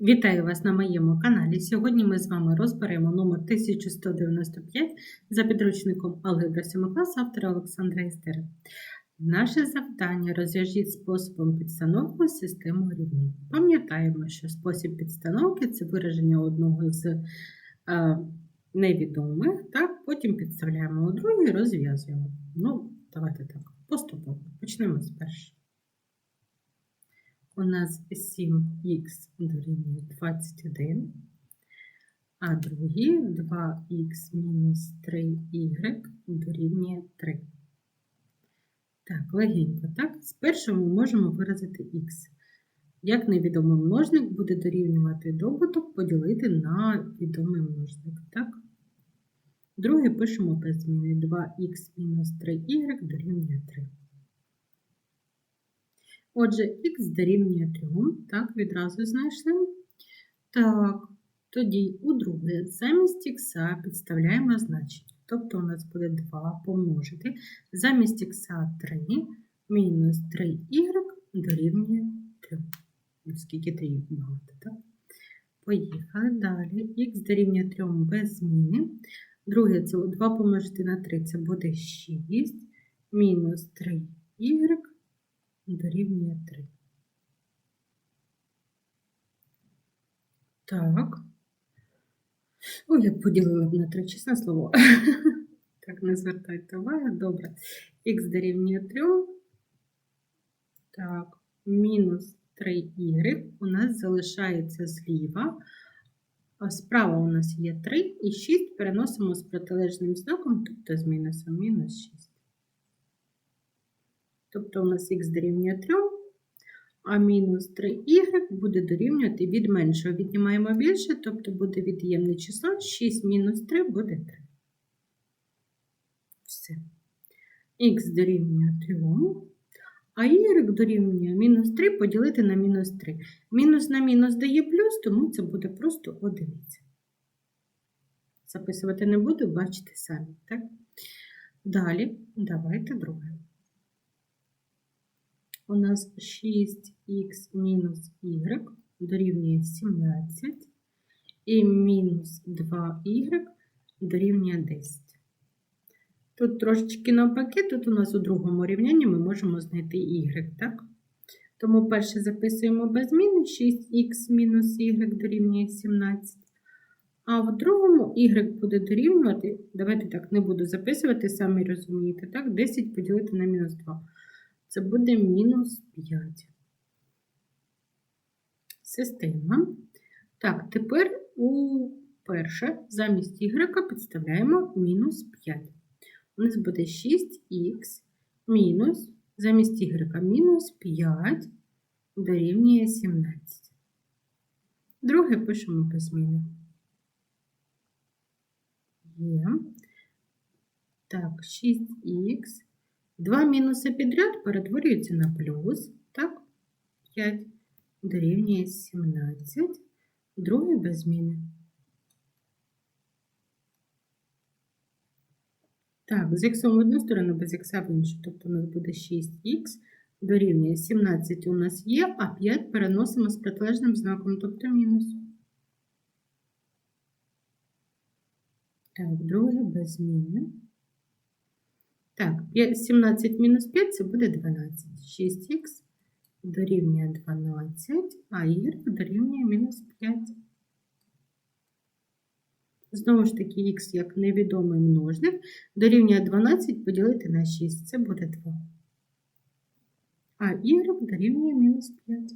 Вітаю вас на моєму каналі. Сьогодні ми з вами розберемо номер 1195 за підручником Алгебра 7 класу автора Олександра Істера. Наше завдання розв'яжіть способом підстановки систему рівнянь. Пам'ятаємо, що спосіб підстановки це вираження одного з е, невідомих, так? потім підставляємо у другий і розв'язуємо. Ну, давайте так, поступово. Почнемо з першого. У нас 7х дорівнює 21, а другий 2х мінус 3y дорівнює 3. Так, легенько, так? Спершу ми можемо виразити х. Як невідомий множник буде дорівнювати добуток поділити на відомий множник, так? Друге пишемо без зміни 2х мінус 3y дорівнює 3. Отже, х дорівнює 3, так, відразу знайшли. Так, тоді у друге замість х підставляємо значення. Тобто у нас буде 2 помножити замість х 3 мінус 3y дорівнює 3. Скільки 3 багато, так? Поїхали далі. Х дорівнює 3 без зміни. Друге, це 2 помножити на 3, це буде 6 мінус 3y дорівнює 3. Так. Ой, я поділила б на 3, чесне слово. Так, не звертайте уваги. Добре. Х дорівнює 3. Так, мінус 3y у нас залишається зліва. А справа у нас є 3 і 6 переносимо з протилежним знаком, тобто з мінусом мінус 6. Тобто у нас х дорівнює 3, а мінус 3y буде дорівнювати від меншого. Віднімаємо більше, тобто буде від'ємне число 6 мінус 3 буде 3. Все. Х дорівнює 3, а y дорівнює мінус 3 поділити на мінус 3. Мінус на мінус дає плюс, тому це буде просто одиниця. Записувати не буду, бачите самі. так? Далі, давайте друге у нас 6х мінус y дорівнює 17 і мінус 2y дорівнює 10. Тут трошечки навпаки, тут у нас у другому рівнянні ми можемо знайти y, так? Тому перше записуємо без зміни 6х мінус y дорівнює 17. А в другому y буде дорівнювати, давайте так, не буду записувати, самі розумієте, так? 10 поділити на мінус 2 це буде мінус 5. Система. Так, тепер у перше замість y підставляємо мінус 5. У нас буде 6х мінус, замість y мінус 5 дорівнює 17. Друге пишемо зміни. Є. Так, 6х Два мінуси підряд перетворюються на плюс, так? 5 дорівнює 17, друге без зміни. Так, з х в одну сторону, без х в іншу. Тобто у нас буде 6х дорівнює 17 у нас є, а 5 переносимо з протилежним знаком, тобто мінус. Так, друге без зміни. Так, 17 мінус 5 це буде 12. 6х дорівнює 12, а y дорівнює мінус 5. Знову ж таки, х як невідомий множник, дорівнює 12 поділити на 6, це буде 2. А y дорівнює мінус 5.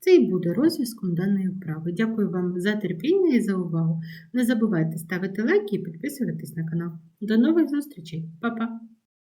Це і буде розв'язком даної вправи. Дякую вам за терпіння і за увагу. Не забувайте ставити лайки і підписуватись на канал. До нових зустрічей, Па-па!